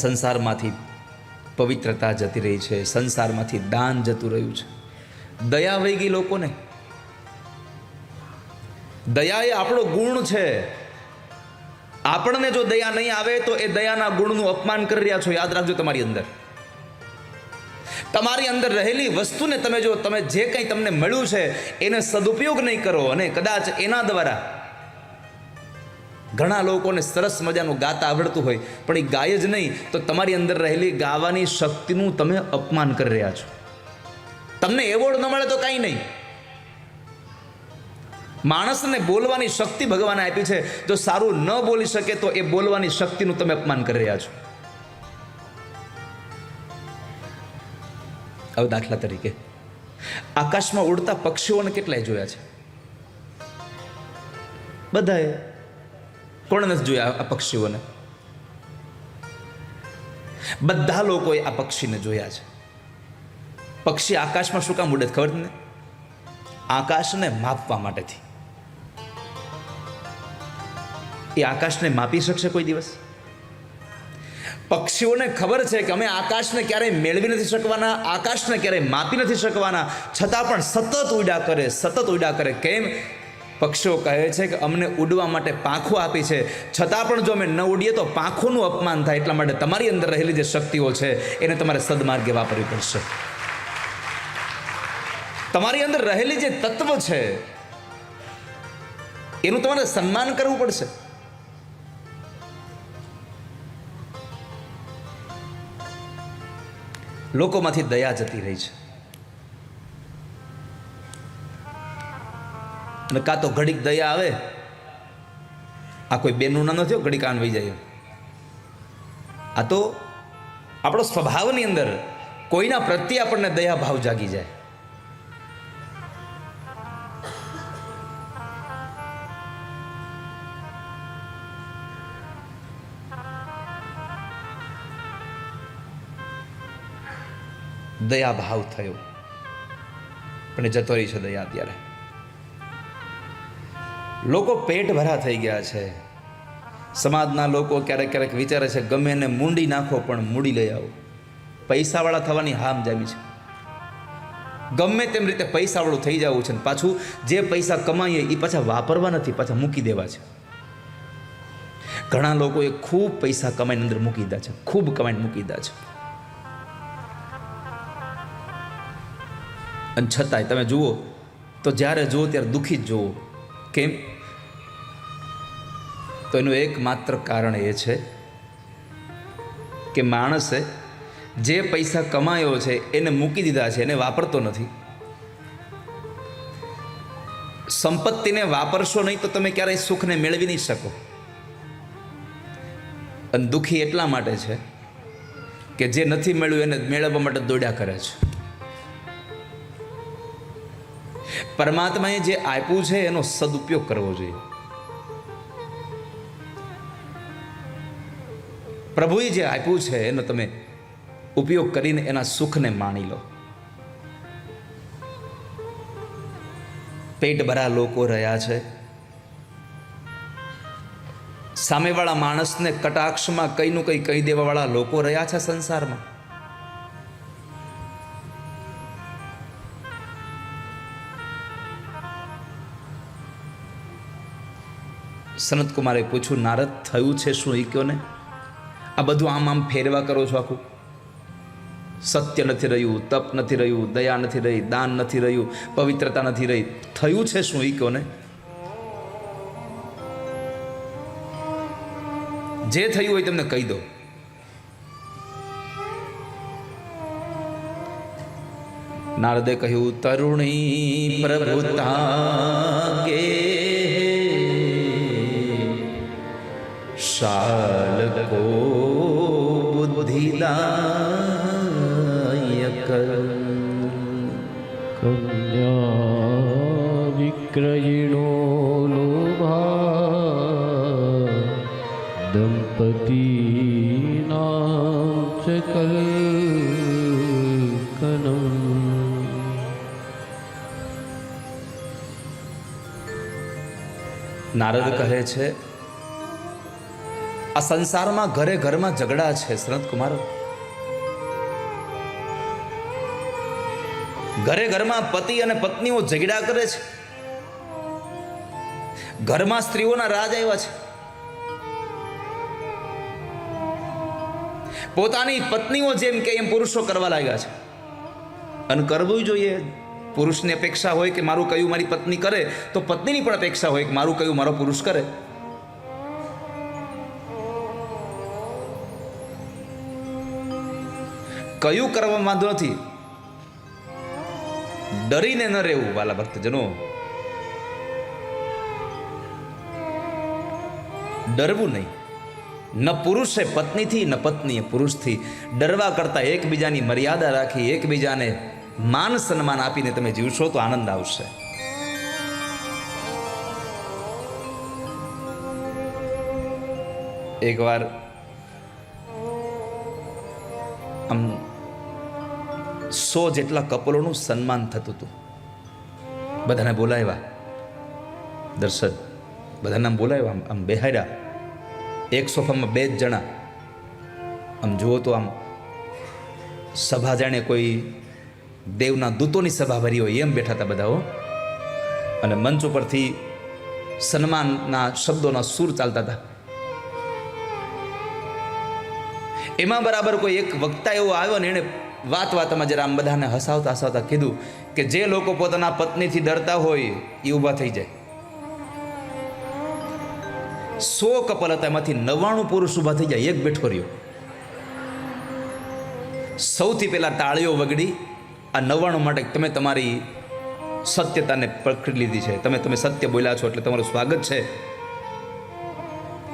સંસારમાંથી પવિત્રતા જતી રહી છે, સંસારમાંથી દાન જતું રહ્યું છે. દયા વહી ગઈ લોકોને. દયા એ આપણો ગુણ છે. આપણને જો દયા નહીં આવે તો એ દયાના ગુણનું અપમાન કરી રહ્યા છો. યાદ રાખજો તમારી અંદર. તમારી અંદર રહેલી વસ્તુને તમે જો તમે જે કંઈ તમને મળ્યું છે, એને સદુપયોગ નહીં કરો અને કદાચ એના દ્વારા ઘણા લોકોને સરસ મજાનું ગાતા આવડતું હોય, પણ એ ગાય જ નહીં, તો તમારી અંદર રહેલી ગાવાની શક્તિનું તમે અપમાન કરી રહ્યા છો. તમને એવોર્ડ ન મળે તો કાંઈ નહીં. માણસને બોલવાની શક્તિ ભગવાને આપી છે, જો સારું ન બોલી શકે તો એ બોલવાની શક્તિનું તમે અપમાન કરી રહ્યા છો. હવે દાખલા તરીકે. આકાશમાં ઉડતા પક્ષીઓને કેટલાય જોયા છે? બધાએ કોણ નથી જોયા આ પક્ષીઓને? બધા લોકોએ આ પક્ષીને જોયા છે. પક્ષી આકાશમાં શું કામ ઉડે ખબર ને આકાશને માપવા માટેથી. એ આકાશને માપી શકશે કોઈ દિવસ? પક્ષીઓને ખબર છે કે અમે આકાશને ક્યારેય મેળવી નથી શકવાના, આકાશને ક્યારેય માપી નથી શકવાના, છતાં પણ સતત ઉડા કરે, સતત ઉડા કરે. કેમ? પક્ષીઓ કહે છે કે અમને ઉડવા માટે પાંખો આપી છે. છતાં પણ જો અમે ન ઉડીએ તો પાંખોનું અપમાન થાય એટલા માટે તમારી અંદર રહેલી જે શક્તિઓ છે, એને તમારે સદમાર્ગે વાપરવી પડશે. તમારી અંદર રહેલી જે તત્વ છે, એનું તમારે સન્માન કરવું પડશે. લોકોમાંથી દયા જતી રહી છે. અને કાં તો ઘડીક દયા આવે. આ કોઈ બેનું ના હો, ઘડીક આનવી જાય આ તો આપણો સ્વભાવની અંદર કોઈના પ્રત્યે આપણને દયા ભાવ જાગી જાય. દયા ભાવ થયો. પણ જતો રહી છે દયા અત્યારે. લોકો પેટ ભરા થઈ ગયા છે. સમાજના લોકો ક્યારેક ક્યારેક વિચારે છે, ગમે એને મૂંડી નાખો પણ મૂડી લઈ આવો. પૈસાવાળા થવાની હામ જામી છે. ગમે તેમ રીતે પૈસાવાળું થઈ જવું છે પાછું જે પૈસા કમાઈએ એ પાછા વાપરવા નથી, પાછા મૂકી દેવા છે. ઘણા લોકોએ ખૂબ પૈસા કમાઈને અંદર મૂકી દીધા છે, ખૂબ કમાઈને મૂકી દીધા છે. અને છતાંય તમે જુઓ, તો જ્યારે જુઓ ત્યારે દુઃખી જ જુઓ. કેમ તો એનું એકમાત્ર કારણ એ છે કે માણસે જે પૈસા કમાયો છે એને મૂકી દીધા છે, એને વાપરતો નથી. સંપત્તિને વાપરશો નહીં તો તમે ક્યારેય સુખને મેળવી નહીં શકો. અને દુઃખી એટલા માટે છે કે જે નથી મેળવ્યું એને મેળવવા માટે દોડ્યા કરે છે. પરમાત્માએ જે આપ્યું છે, એનો સદુપયોગ કરવો જોઈએ. પ્રભુએ જે આપ્યું છે, એનો તમે ઉપયોગ કરીને એના સુખને માણી લો. પેટ ભરા લોકો રહ્યા છે. સામેવાળા માણસને કટાક્ષમાં કંઈનું કંઈ કહી દેવાવાળા લોકો રહ્યા છે સંસારમાં. સનત કુમારે પૂછ્યું, નારદ, થયું છે શું એ કયો ને આ બધું આમ આમ ફેરવા કરો છો આખું. સત્ય નથી રહ્યું, તપ નથી રહ્યું, દયા નથી રહી, દાન નથી રહ્યું, પવિત્રતા નથી રહી. થયું છે શું એ કયો ને જે થયું હોય તમને કહી દો. નારદે કહ્યું, તરુણી પ્રભુતા ગે શાલકો બુદ્ધિદાયક કન્યા વિક્રયિણો લોભા દંપતીનામ ચ કલ્કનમ નારદ કહે છે આ સંસારમાં ઘરે ઘરમાં ઝઘડા છે શરદ કુમાર. ઘરે ઘરમાં પતિ અને પત્નીઓ ઝઘડા કરે છે. ઘરમાં સ્ત્રીઓના રાજ આવ્યા છે. પોતાની પત્નીઓ જેમ કે એમ પુરુષો કરવા લાગ્યા છે. અને કરવું જોઈએ. પુરુષની અપેક્ષા હોય કે મારું કયું મારી પત્ની કરે, તો પત્નીની પણ અપેક્ષા હોય કે મારું કયું મારો પુરુષ કરે. કયું કરવા વાંધો નથી. ડરીને ન રહેવું, વાલા ભક્તજનો. ડરવું નહીં. ન પુરુષે પત્નીથી, ન પત્નીએ પુરુષથી. ડરવા કરતાં એકબીજાની મર્યાદા રાખી, એકબીજાને માન સન્માન આપીને તમે જીવશો તો આનંદ આવશે. એકવાર આમ સો જેટલા કપલોનું સન્માન થતું હતું. બધાને બોલાવ્યા. દર્શન બધાને આમ બોલાવ્યા, આમ આમ બેહાડ્યા. એક સોફામાં બે જ જણા. આમ જુઓ તો આમ સભા જાણે કોઈ દેવના દૂતોની સભા ભરી હોય એમ બેઠા હતા બધા અને મંચ ઉપરથી સન્માનના શબ્દોના સૂર ચાલતા હતા. એમાં બરાબર કોઈ એક વક્તા એવો આવ્યો ને એણે વાત વાતમાં જરા આમ બધાને હસાવતા હસાવતા કીધું કે જે લોકો પોતાના પત્નીથી ડરતા હોય એ ઊભા થઈ જાય. સો કપલ હતા એમાંથી નવ્વાણું પુરુષ ઊભા થઈ જાય, એક બેઠો રહ્યો. સૌથી પહેલાં તાળીઓ વગડી આ નવ્વાણું માટે તમે તમારી સત્યતાને પકડી લીધી છે. તમે તમે સત્ય બોલ્યા છો એટલે તમારું સ્વાગત છે.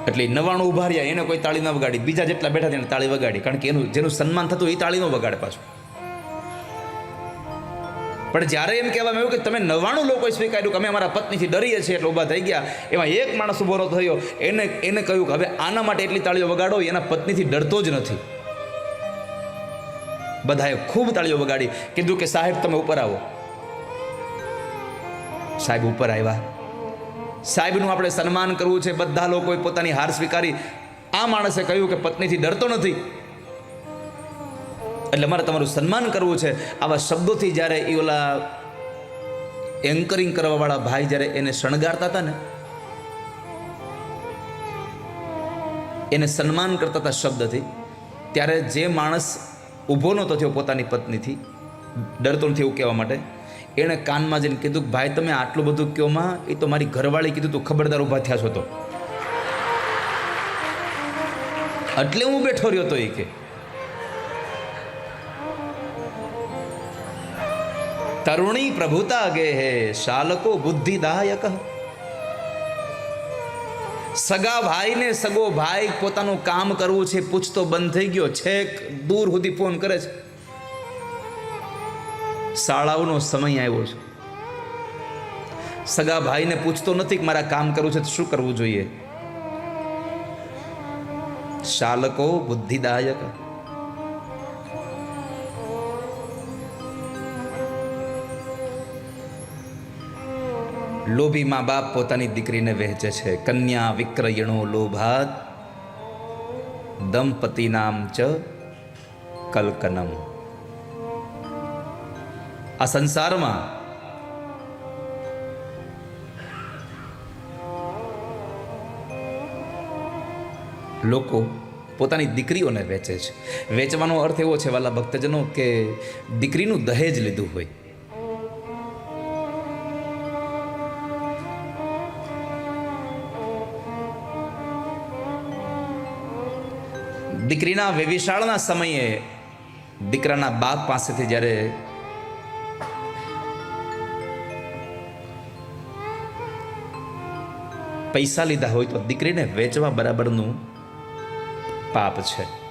એટલે નવાણું ઊભા રહ્યા, એને કોઈ તાળી ન વગાડી, બીજા જેટલા બેઠા તેને તાળી વગાડી, કારણ કે એનું જેનું સન્માન થતું એ તાળી ન વગાડે પાછું. પણ જ્યારે એમ કહેવામાં આવ્યું કે તમે નવાણું લોકોએ સ્વીકાર્યું કે અમે અમારા પત્નીથી ડરીએ છીએ એટલે ઊભા થઈ ગયા, એમાં એક માણસ ઊભો થયો, એને એને કહ્યું કે હવે આના માટે એટલી તાળીઓ વગાડો, એના પત્નીથી ડરતો જ નથી. બધાએ ખૂબ તાળીઓ વગાડી, કીધું કે સાહેબ, તમે ઉપર આવો. સાહેબ, ઉપર આવ્યા. સાહેબનું આપણે સન્માન કરવું છે. બધા લોકોએ પોતાની હાર સ્વીકારી. આ માણસે કહ્યું કે પત્નીથી ડરતો નથી. એટલે મારે તમારું સન્માન કરવું છે. આવા શબ્દોથી જ્યારે એ ઓલા એન્કરિંગ કરવાવાળા ભાઈ જ્યારે એને શણગારતા હતા ને, એને સન્માન કરતા હતા શબ્દથી, ત્યારે જે માણસ ઊભો નહોતો થયો પોતાની પત્નીથી, ડરતો નથી એવું કહેવા માટે એણે કાનમાં જઈને કીધું કે, ભાઈ, તમે આટલું બધું કયોમાં એ તો મારી ઘરવાળી કીધું તું, ખબરદાર ઊભા થયા છો તો. એટલે હું બેઠો રહ્યો તો એ કે, તરુણી પ્રભુતા ગે હે, શાલકો બુદ્ધિદાયક. સગા ભાઈને સગો ભાઈ પોતાનું કામ કરવું છે, પૂછતો બંધ થઈ ગયો. છેક દૂર સુધી ફોન કરે છે. શાળાઓનો સમય આવ્યો છે. સગા ભાઈને પૂછતો નથી કે મારા કામ કરવું છે તો શું કરવું જોઈએ? શાલકો બુદ્ધિદાયક. લોભી મા બાપ પોતાની દીકરીને વહેંચે છે. કન્યા વિક્રયણો લોભાત દંપતિ નામ ચ કલ્કનમ આ સંસારમાં? લોકો પોતાની દીકરીઓને વેચે છે. વેચવાનો અર્થ એવો છે, વાલા ભક્તજનો, કે દીકરીનું દહેજ લીધું હોય. દીકરીના વેવિશાળના સમયે દીકરાના બાપ પાસેથી જ્યારે પૈસા લીધા હોય તો દીકરીને વેચવા બરાબરનું પાપ છે.